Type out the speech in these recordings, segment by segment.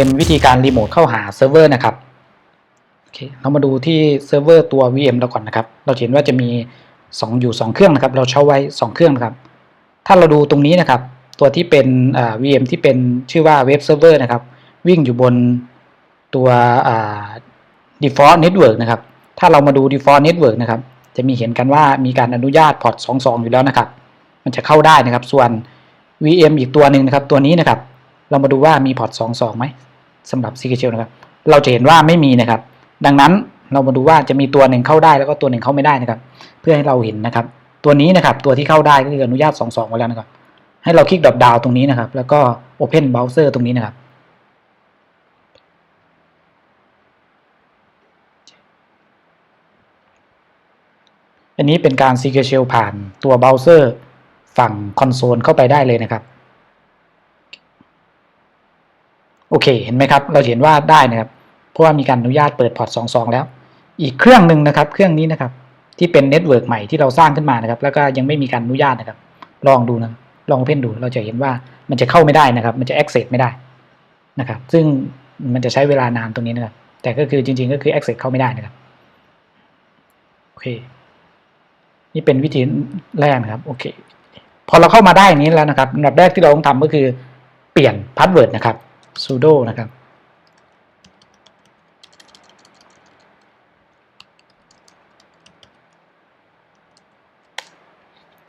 เป็นวิธีการรีโมทเข้าหาเซิร์ฟเวอร์นะครับโอเคเรามาดูที่เซิร์ฟเวอร์ตัว VM เราก่อนนะครับ เราเห็นว่าจะมี 2 อยู่ 2 เครื่องนะครับ เราเช่าไว้ 2 เครื่องนะครับ ถ้าเราดูตรงนี้นะครับ ตัวที่เป็น VM ที่เป็นชื่อว่าเว็บเซิร์ฟเวอร์นะครับ วิ่งอยู่บนตัว default network นะครับ ถ้าเรามาดู default network นะครับ จะมีเห็นกันว่ามีการอนุญาตพอร์ต22 อยู่แล้วนะครับ มันจะเข้าได้นะครับ ส่วน VM อีกตัวหนึ่งนะครับ ตัวนี้นะครับ เรามาดูว่ามีพอร์ต22ไหมสำหรับ c k s h e l นะครับ เราจะเห็นว่าไม่มีนะครับ ดังนั้นเรามาดูว่าจะมีตัวหนึ่งเข้าได้แล้วก็ตัวหนึ่งเข้าไม่ได้นะครับ เพื่อให้เราเห็นนะครับ ตัวนี้นะครับตัวที่เข้าได้ก็คืออนุญาต22ไว้แล้วนะครับ ให้เราคลิกดรอปดาวตรงนี้นะครับ แล้วก็ Open Browser ตรงนี้นะครับ อันนี้เป็นการ Secret Shell ผ่านตัวเบราว์เซอร์ฝั่งคอนโซลเข้าไปได้เลยนะครับ โอเคเห็นไหมครับ เราเห็นว่าได้นะครับ เพราะว่ามีการอนุญาตเปิดพอร์ต22 แล้ว อีกเครื่องหนึ่งนะครับ เครื่องนี้นะครับ ที่เป็นเน็ตเวิร์กใหม่ที่เราสร้างขึ้นมานะครับ แล้วก็ยังไม่มีการอนุญาตนะครับ ลองดูนะ ลองเพ่นดู เราจะเห็นว่ามันจะเข้าไม่ได้นะครับ มันจะ access ไม่ได้นะครับ ซึ่งมันจะใช้เวลานานตรงนี้นะครับ แต่ก็คือจริง ๆ ก็คือ access เข้าไม่ได้นะครับ โอเค นี่เป็นวิธีแรกนะครับ โอเค พอเราเข้ามาได้อย่างนี้แล้วนะครับอันดับแรกที่เราต้องทำก็คือเปลี่ยนพาสเวิร์ดนะครับ sudo นะครับ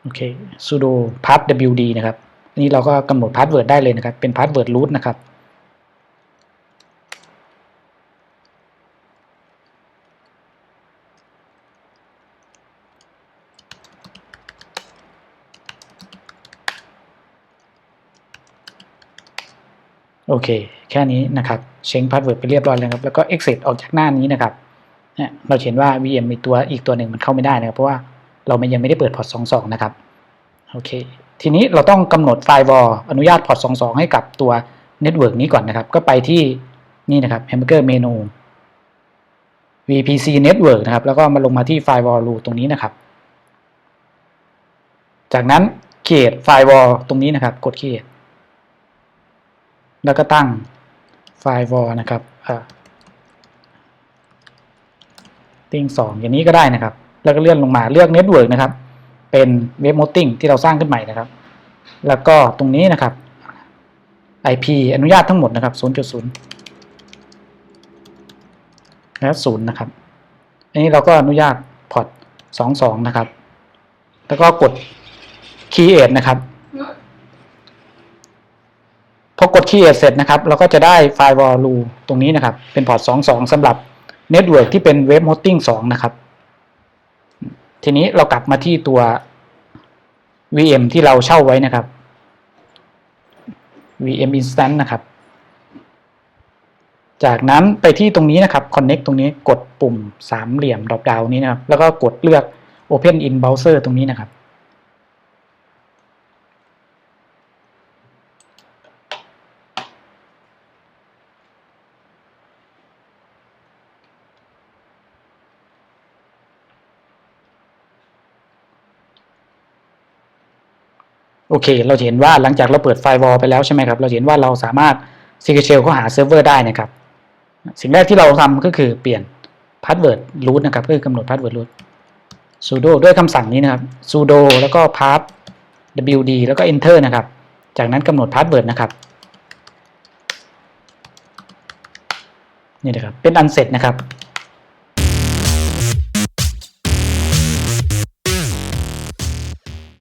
โอเค sudo pub wd นะครับ นี่เราก็กำหนดพาสเวิร์ดได้เลยนะครับ เป็นพาสเวิร์ด root นะครับ โอเค แค่นี้นะครับเช็งพาสเวิร์ดไปเรียบร้อยแล้วครับแล้วก็ exit ออกจากหน้านี้นะครับเนี่ยเราเห็นว่า VM มีตัวอีกตัวหนึ่งมันเข้าไม่ได้นะครับ เพราะว่าเรามันยังไม่ได้เปิดพอร์ต22 นะครับโอเคทีนี้เราต้องกำหนดไฟล์วอลอนุญาตพอร์ต22 ให้กับตัวเน็ตเวิร์กนี้ก่อนนะครับ ก็ไปที่นี่นะครับ Hamburger Menu VPC Network นะครับ แล้วก็มาลงมาที่ไฟล์วอลรูตรงนี้นะครับ จากนั้น create ไฟล์วอลตรงนี้นะครับ กด create แล้วก็ตั้งไฟล์วอลนะครับติ้งสองอย่างนี้ก็ได้นะครับ แล้วก็เลื่อนลงมาเลือกเน็ตเวิร์กนะครับ เป็นเว็บโมดติ้งที่เราสร้างขึ้นใหม่นะครับ แล้วก็ตรงนี้นะครับ IP อนุญาตทั้งหมดนะครับ 0.0 แล้ว0นะครับ อันนี้เราก็อนุญาตพอร์ต22 นะครับ แล้วก็กด create นะครับ ด create เสร็จนะครับเราก็จะได้ไฟล์ wall r u ตรงนี้นะครับ เป็นพอร์ต 22สำหรับ network ที่เป็น web hosting 2 นะครับ ทีนี้เรากลับมาที่ตัว VM ที่เราเช่าไว้นะครับ VM instance นะครับ จากนั้นไปที่ตรงนี้นะครับ connect ตรงนี้กดปุ่มสามเหลี่ยม drop down นี้นะครับ แล้วก็กดเลือก open in browser ตรงนี้นะครับ โอเค เราเห็นว่าหลังจากเราเปิดไฟวอลไปแล้วใช่ไหมครับ เราเห็นว่าเราสามารถ s e c r e t Shell เข้าหาเซิร์ฟเวอร์ได้นะครับ สิ่งแรกที่เราทำก็คือเปลี่ยนพาสเวิร์ด root นะครับก็คือกำหนดพาสเวิร์ด root sudo ด้วยคำสั่งนี้นะครับ sudo แล้วก็ path wd แล้วก็ enter นะครับ จากนั้นกำหนดพาสเวิร์ดนะครับนี่นะครับเป็นอันเสร็จนะครับ